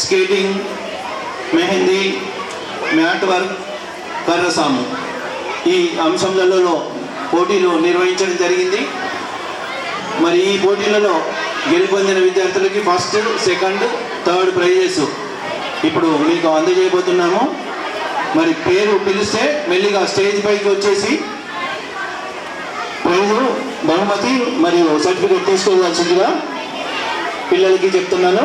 Skating mehndi mat work కర్రసాము. ఈ అంశంలలో పోటీలు నిర్వహించడం జరిగింది. మరి ఈ పోటీలలో గెలుపొందిన విద్యార్థులకి ఫస్ట్ సెకండ్ థర్డ్ ప్రైజెస్ ఇప్పుడు మీకు అందజేయబోతున్నాము. మరి పేరు పిలిస్తే మెల్లిగా స్టేజ్ పైకి వచ్చేసి ప్రైజు బహుమతి మరియు సర్టిఫికేట్ తీసుకోవాల్సిందిగా పిల్లలకి చెప్తున్నాను.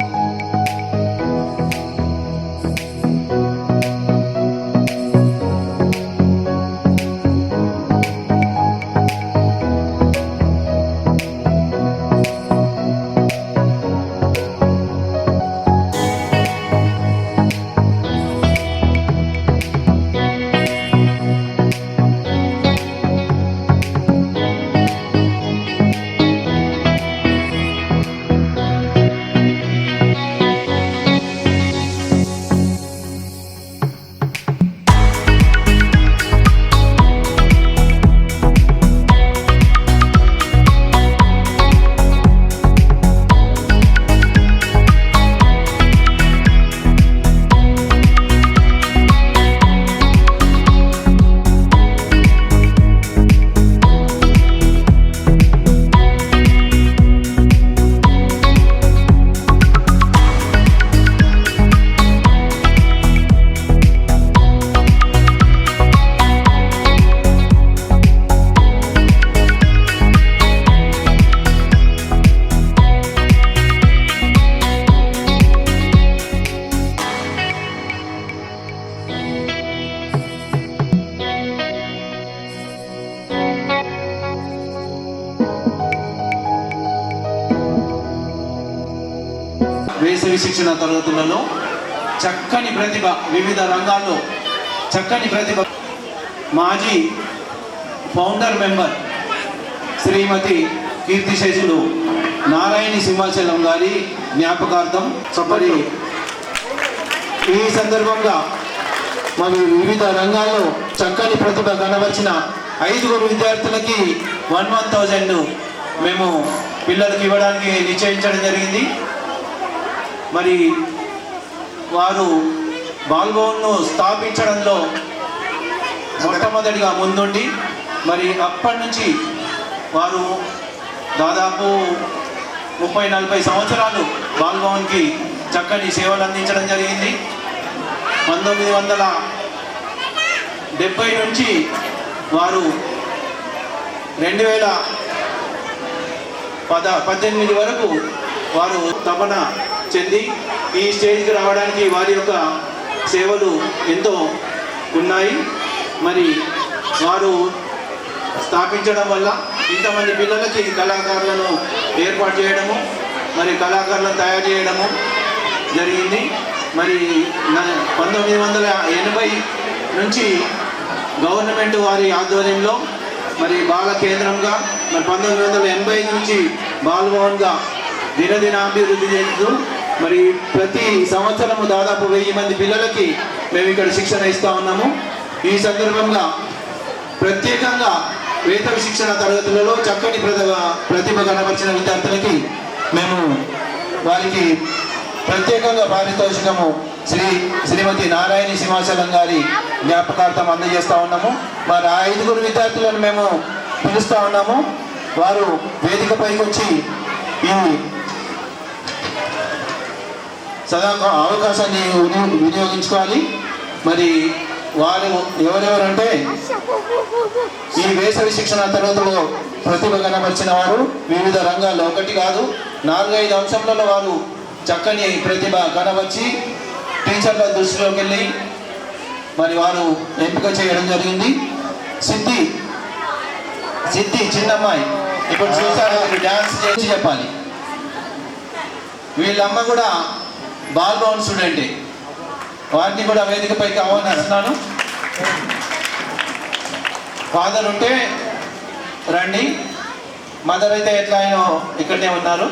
శిక్షణ తరగతులలో చక్కని ప్రతిభ వివిధ రంగాల్లో చక్కని ప్రతిభ. మాజీ ఫౌండర్ మెంబర్ శ్రీమతి కీర్తిశేషులు నారాయణి సింహాచలం గారి జ్ఞాపకార్థం మరి ఈ సందర్భంగా మరి వివిధ రంగాల్లో చక్కని ప్రతిభ కనబరిచిన ఐదుగురు విద్యార్థులకి వన్ వన్ థౌజండ్ మేము పిల్లలకి ఇవ్వడానికి నిశ్చయించడం జరిగింది. మరి వారు బాల్భవన్ను స్థాపించడంలో మొట్టమొదటిగా ముందుండి మరి అప్పటి నుంచి వారు దాదాపు ముప్పై నలభై సంవత్సరాలు బాల్భవన్కి చక్కని సేవలు అందించడం జరిగింది. పంతొమ్మిది వందల డెబ్బై నుంచి వారు రెండు వేల పద పద్దెనిమిది వరకు వారు తపన చెంది ఈ స్టేజ్కి రావడానికి వారి యొక్క సేవలు ఎంతో ఉన్నాయి. మరి వారు స్థాపించడం వల్ల ఇంతమంది పిల్లలకి కళాకారులను ఏర్పాటు చేయడము మరి కళాకారులను తయారు చేయడము జరిగింది. మరి పంతొమ్మిది వందల ఎనభై నుంచి గవర్నమెంట్ వారి ఆధ్వర్యంలో మరి బాల కేంద్రంగా మరి పంతొమ్మిది వందల ఎనభై నుంచి బాలభవన్గా దినదినాభివృద్ధి చేస్తూ మరి ప్రతి సంవత్సరము దాదాపు వెయ్యి మంది పిల్లలకి మేము ఇక్కడ శిక్షణ ఇస్తూ ఉన్నాము. ఈ సందర్భంగా ప్రత్యేకంగా వేతవ శిక్షణ తరగతులలో చక్కటి ప్రతిభ ప్రతిభ కనబరిచిన విద్యార్థులకి మేము వారికి ప్రత్యేకంగా పారితోషికము శ్రీ శ్రీమతి నారాయణి సింహాచలం గారి జ్ఞాపకార్థం అందజేస్తూ ఉన్నాము. మరి ఆ ఐదుగురు విద్యార్థులను మేము పిలుస్తూ ఉన్నాము. వారు వేదికపైకి వచ్చి ఈ సదా అవకాశాన్ని వినియోగించుకోవాలి. మరి వారు ఎవరెవరంటే ఈ వేసవి శిక్షణ తరగతిలో ప్రతిభ కనపరిచిన వారు వివిధ రంగాల్లో ఒకటి కాదు నాలుగైదు అంశంలలో వారు చక్కని ప్రతిభ కనబర్చి టీచర్ల దృష్టిలోకి వెళ్ళి మరి వారు ఎంపిక చేయడం జరిగింది. సిద్ధి సిద్ధి చిన్నమ్మాయి ఇప్పుడు చూసారు మీరు డ్యాన్స్ చేసి చెప్పాలి. వీళ్ళమ్మ కూడా బాల్ స్టూడెంట్ స్టూడెంటే వారిని కూడా వేదికపైకి ఆహ్వానిస్తున్నాను. ఫాదర్ ఉంటే రండి. మదర్ అయితే ఎట్లా ఆయన ఇక్కడనే ఉన్నారు.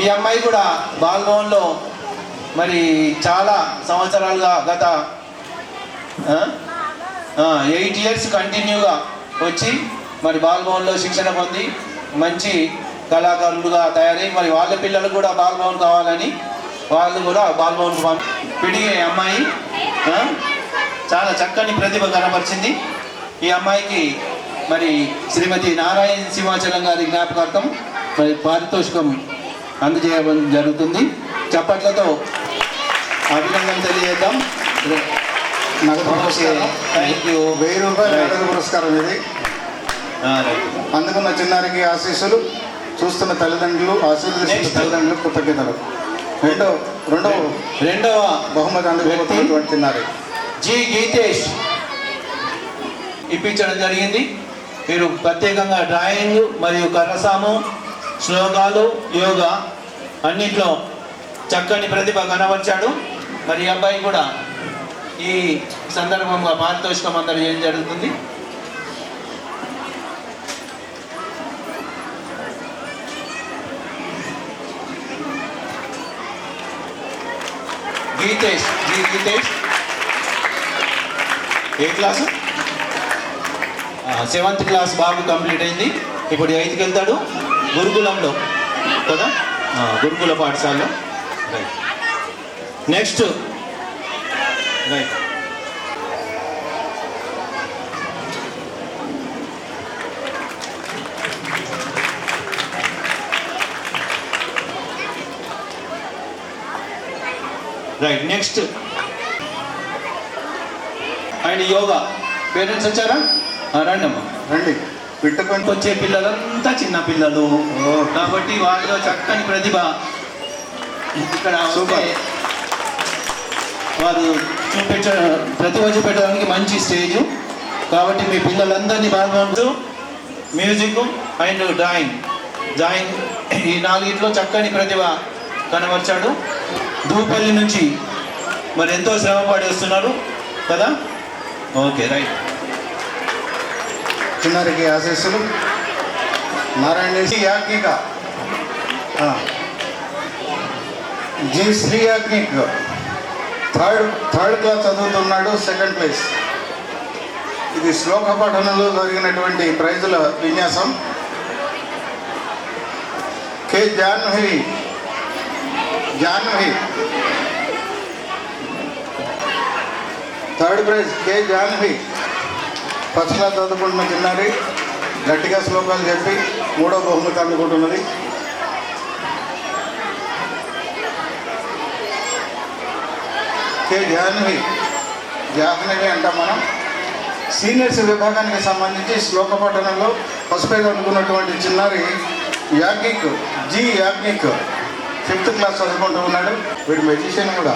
ఈ అమ్మాయి కూడా బాల్భవన్లో మరి చాలా సంవత్సరాలుగా గత ఎయిట్ ఇయర్స్ కంటిన్యూగా వచ్చి మరి బాల్భవన్లో శిక్షణ పొంది మంచి కళాకారులుగా తయారై మరి వాళ్ళ పిల్లలు కూడా బాల్భవన్ కావాలని వాళ్ళు కూడా పంపి పిడిగే అమ్మాయి చాలా చక్కని ప్రతిభ కనపరిచింది. ఈ అమ్మాయికి మరి శ్రీమతి నారాయణ సింహాచలం గారి జ్ఞాపకార్థం మరి పారితోషికం అందజేయడం జరుగుతుంది. చప్పట్లతో అభినందన తెలియజేద్దాం. వెయ్యి రూపాయల నగదు పురస్కారం ఇది. అందుకున్న చిన్నారికి ఆశీస్సులు చూస్తున్న తల్లిదండ్రులు ఆశీర్వదిస్తున్న Next. తల్లిదండ్రులు కృతజ్ఞతలు. రెండో రెండో రెండవ బహుమతి అందుకున్నటువంటి చిన్నారి. జి గీతేష్. ఇప్పించడం జరిగింది. మీరు ప్రత్యేకంగా డ్రాయింగ్ మరియు కరసాము శ్లోకాలు యోగా అన్నిట్లో చక్కని ప్రతిభ కనబరిచాడు. మరి అబ్బాయి కూడా ఈ సందర్భంగా పారితోషికం అందజేయడం జరుగుతుంది. Geetesh G Geetesh A class seventh class Babu complete అయింది. ఇప్పుడు ఎయిత్కి వెళ్తాడు. గురుకులంలో. కదా? గురుకుల పాఠశాలలో. Right next right right next and yoga parents వచ్చారా? రండి అమ్మా. రండి. పెట్టుకొని వచ్చే పిల్లలంతా చిన్న పిల్లలు. కాబట్టి వాళ్ళలో చక్కని ప్రతిభ. ఇక్కడ సూపర్. వారు చూపించ ప్రతిభ చూపెట్టడానికి మంచి స్టేజ్. కాబట్టి మీ పిల్లలందరినీ పాల్గొంటూ మ్యూజిక్ అండ్ డ్రాయింగ్. డ్రాయింగ్ ఈ నాలుగిట్లో చక్కని ప్రతిభ కనబరిచాడు. దూపల్లి నుంచి మరి ఎంతో శ్రమ పడి వస్తున్నారు కదా? Okay right. చిన్నారికి ఆశీస్సులు. Narayana Yagnika. G Shri Yagnik. Third third class చదువుతున్నాడు సెకండ్ ప్లేస్. ఇది శ్లోక పఠనంలో జరిగినటువంటి ప్రైజుల విన్యాసం. K Jahnavi Jahnavi third prize K Jahnavi పచ్చలా class చదువుకుంటున్న చిన్నారి. గట్టిగా శ్లోకాలు చెప్పి మూడో బహుమతి అందుకుంటున్నది కే జాహ్నవి జాహ్నవి అంటాం మనం సీనియర్స్ విభాగానికి సంబంధించి శ్లోక పఠనంలో ఫస్ట్ ప్రైజ్ అందుకున్నటువంటి చిన్నారి Yagnik G Yagnik. Fifth class చదువుకుంటూ ఉన్నాడు. వీడు మెజిషియన్ కూడా.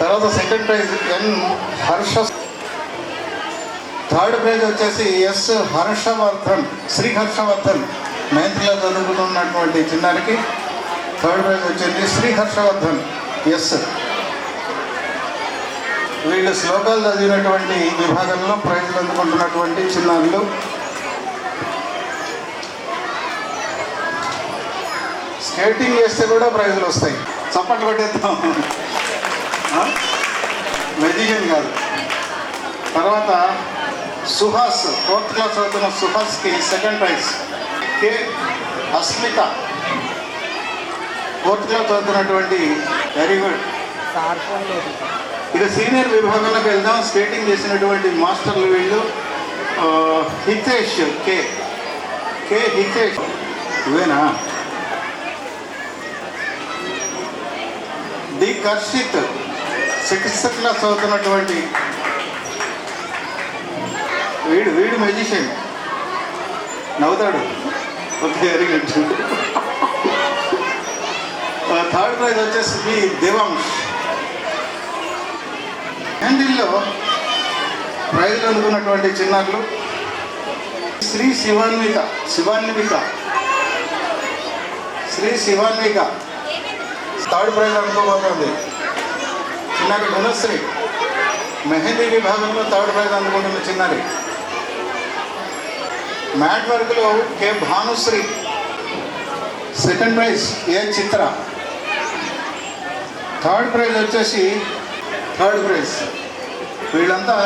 తర్వాత second prize N Harsha third prize వచ్చేసి S Harshavardhan Shri Harshavardhan. Ninth class చదువుకున్నటువంటి చిన్నారికి థర్డ్ ప్రైజ్ వచ్చింది శ్రీ హర్షవర్ధన్. ఎస్ వీళ్ళు శ్లోకాలు చదివినటువంటి విభాగంలో ప్రైజ్లు అందుకుంటున్నటువంటి చిన్నారులు. స్కేటింగ్ చేస్తే కూడా ప్రైజులు వస్తాయి. చప్పట్లు కొట్టేద్దాం. మెజిషియన్ కాదు. తర్వాత సుహాస్ ఫోర్త్ క్లాస్ చదువుతున్న సుహాస్కి second prize. K. Asmita. Fourth class చదువుతున్నటువంటి వెరీ గుడ్. ఇక సీనియర్ విభాగంలోకి వెళ్దాం. స్కేటింగ్ చేసినటువంటి మాస్టర్లు వీళ్ళు. హితేష్ కే. కే హితేష్. ఇవేనా ది కర్షిత్ సిక్స్త్ క్లాస్ చదువుతున్నటువంటి వీడు వీడు మెజిషియన్ నవ్వుతాడు. Okay very good. Third prize వచ్చేసి మీ దేవాంశ్. హ్యాండిల్లో ప్రైజ్లు అందుకున్నటువంటి చిన్నారులు శ్రీ శివాన్విక శివాన్విక. శ్రీ శివాన్విక. థర్డ్ ప్రైజ్ అనుకోబోతుంది చిన్నారి గుణశ్రీ. మెహందీ విభాగంలో థర్డ్ ప్రైజ్ అందుకుంటున్న చిన్నారి మ్యాట్ వర్క్లో K Bhanushri. Second prize A Chitra. Third prize వచ్చేసి థర్డ్ ప్రైజ్. వీళ్ళంతా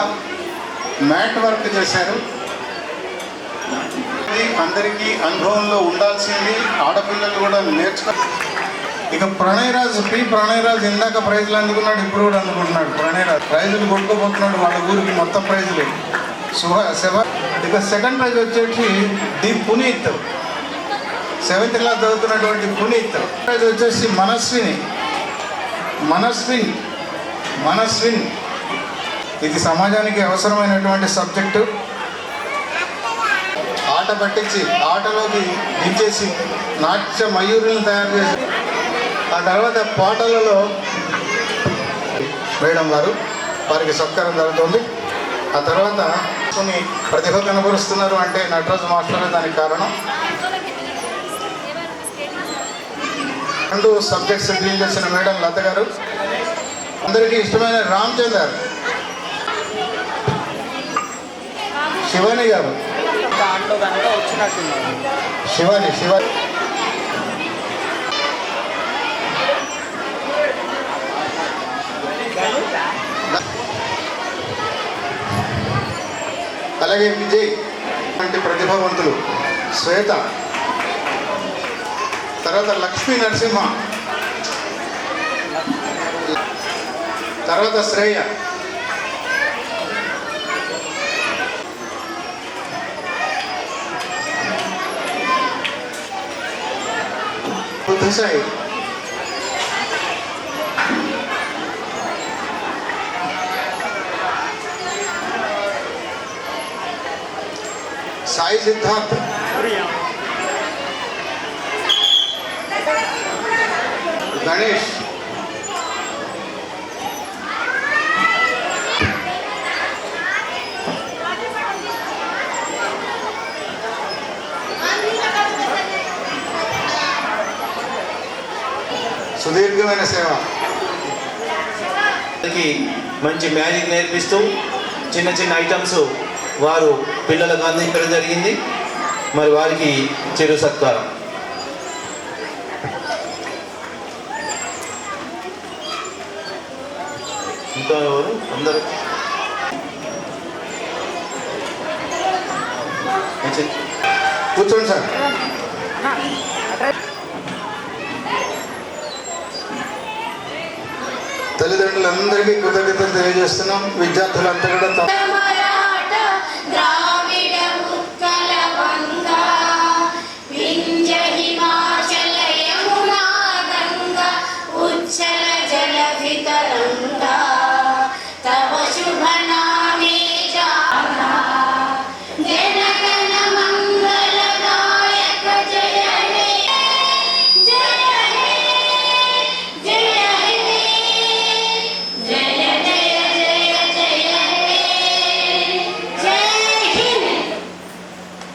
మ్యాట్ వర్క్ చేశారు. అందరికీ అనుభవంలో ఉండాల్సింది ఆడపిల్లలు కూడా నేర్చుకో ఇక ప్రణయరాజ్ పి ప్రణయరాజ్ ఇందాక ప్రైజులు అందుకున్నాడు ఇప్పుడు కూడా అందుకుంటున్నాడు. ప్రణయరాజ్ ప్రైజులు కొట్టుకోబోతున్నాడు వాళ్ళ ఊరికి మొత్తం ప్రైజులు. శుభ శివ ఇక సెకండ్ ప్రైజ్ వచ్చేసి ది పునీత్. సెవెంత్ క్లాస్ చదువుతున్నటువంటి పునీత్. ప్రైజ్ వచ్చేసి మనస్విని. మనస్విన్. మనస్విన్. ఇది సమాజానికి అవసరమైనటువంటి సబ్జెక్టు. ఆట పట్టించి ఆటలోకి దించేసి నాట్య మయూరిని తయారు చేసి ఆ తర్వాత పాటలలో వేయడం వారు వారికి సత్కారం జరుగుతుంది. ఆ తర్వాత కొన్ని ప్రతిభ కనబరుస్తున్నారు అంటే నటరాజు మాస్టర్ దానికి కారణం. రెండు సబ్జెక్ట్స్ డీల్ చేసిన మేడం లత గారు. అందరికీ ఇష్టమైన రామచందర్ శివాని గారు. దాంట్లో కనుక వచ్చినట్టున్నారు శివాని శివాని. అలాగే విజయ్ వంటి ప్రతిభావంతులు. శ్వేత. తర్వాత లక్ష్మీ నరసింహ. తర్వాత శ్రేయ. బుద్ధసాయి సాయి సిద్ధార్థ్ గణేష్ సుదీర్ఘమైన సేవ వాళ్ళకి మంచి మ్యాజిక్ నేర్పిస్తూ చిన్న చిన్న ఐటమ్స్ వారు పిల్లలకు అందించడం జరిగింది. మరి వారికి చిరు సత్కారం. ఇంకా ఎవరు? అందరూ? కూర్చోండి సార్. తల్లిదండ్రులందరికీ కృతజ్ఞతలు తెలియజేస్తున్నాం. విద్యార్థులంతా కూడా